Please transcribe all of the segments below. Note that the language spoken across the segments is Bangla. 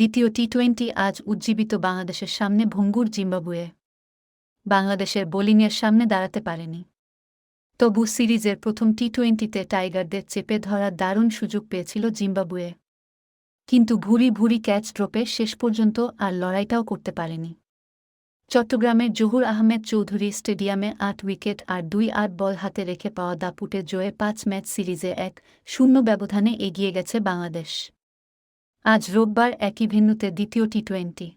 দ্বিতীয় টি টোয়েন্টি আজ উজ্জীবিত বাংলাদেশের সামনে ভঙ্গুর জিম্বাবুয়ে। বাংলাদেশের বোলিংয়ের সামনে দাঁড়াতে পারেনি। তবু সিরিজের প্রথম টি টোয়েন্টিতে টাইগারদের চেপে ধরার দারুণ সুযোগ পেয়েছিল জিম্বাবুয়ে। কিন্তু ভুরি ভুরি ক্যাচ ড্রপে শেষ পর্যন্ত আর লড়াইটাও করতে পারেনি। চট্টগ্রামের জহুর আহমেদ চৌধুরী স্টেডিয়ামে আট উইকেট আর দুই আট বল হাতে রেখে পাওয়া দাপুটে জয়ে পাঁচ ম্যাচ সিরিজে এক শূন্য ব্যবধানে এগিয়ে গেছে বাংলাদেশ। আজ রোববার একই ভেন্যুতে দ্বিতীয় টি টোয়েন্টি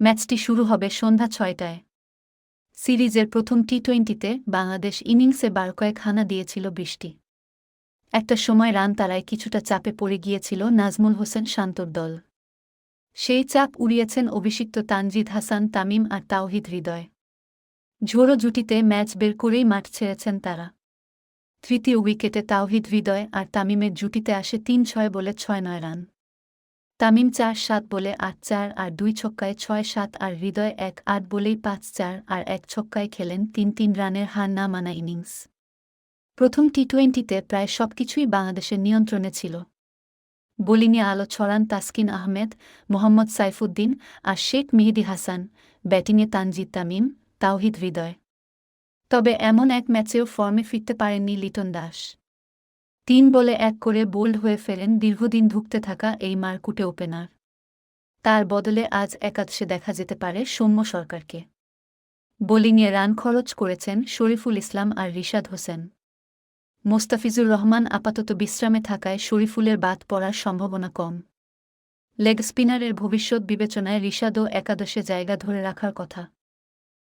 ম্যাচটি শুরু হবে সন্ধ্যা ছয়টায়। সিরিজের প্রথম টি টোয়েন্টিতে বাংলাদেশ ইনিংসে বার কয়েক হানা দিয়েছিল বৃষ্টি। একটা সময় রান তারায় কিছুটা চাপে পড়ে গিয়েছিল নাজমুল হোসেন শান্তর দল। সেই চাপ উড়িয়েছেন অভিষিক্ত তানজিদ হাসান, তামিম আর তাওহিদ হৃদয়। ঝোড়ো জুটিতে ম্যাচ বের করেই মাঠ ছেড়েছেন তারা। তৃতীয় উইকেটে তাওহিদ হৃদয় আর তামিমের জুটিতে আসে তিন ছয় বলে ছয় নয় রান। তামিম চার সাত বলে আট চার আর দুই ছক্কায় ছয় সাত আর হৃদয় এক আট বলেই পাঁচ চার আর এক ছক্কায় খেলেন তিন তিন রানের হার না মানা ইনিংস। প্রথম টি টোয়েন্টিতে প্রায় সবকিছুই বাংলাদেশের নিয়ন্ত্রণে ছিল। বোলিংয়ে আলো ছড়ান তাসকিন আহমেদ, মোহাম্মদ সাইফুদ্দিন আর শেখ মেহেদি হাসান ব্যাটিংয়ে তানজিদ তামিম, তাওহিদ হৃদয়। তবে এমন এক ম্যাচেও ফর্মে ফিরতে পারেননি লিটন দাস। তিন বলে এক করে বোল্ড হয়ে ফেরেন দীর্ঘদিন ধুঁকতে থাকা এই মারকুটে ওপেনার। তার বদলে আজ একাদশে দেখা যেতে পারে সৌম্য সরকারকে। বোলিংয়ে রান খরচ করেছেন শরীফুল ইসলাম আর রিশাদ হোসেন। মোস্তাফিজুর রহমান আপাতত বিশ্রামে থাকায় শরীফুলের বাদ পড়ার সম্ভাবনা কম। লেগ স্পিনারের ভবিষ্যৎ বিবেচনায় রিশাদও একাদশে জায়গা ধরে রাখার কথা।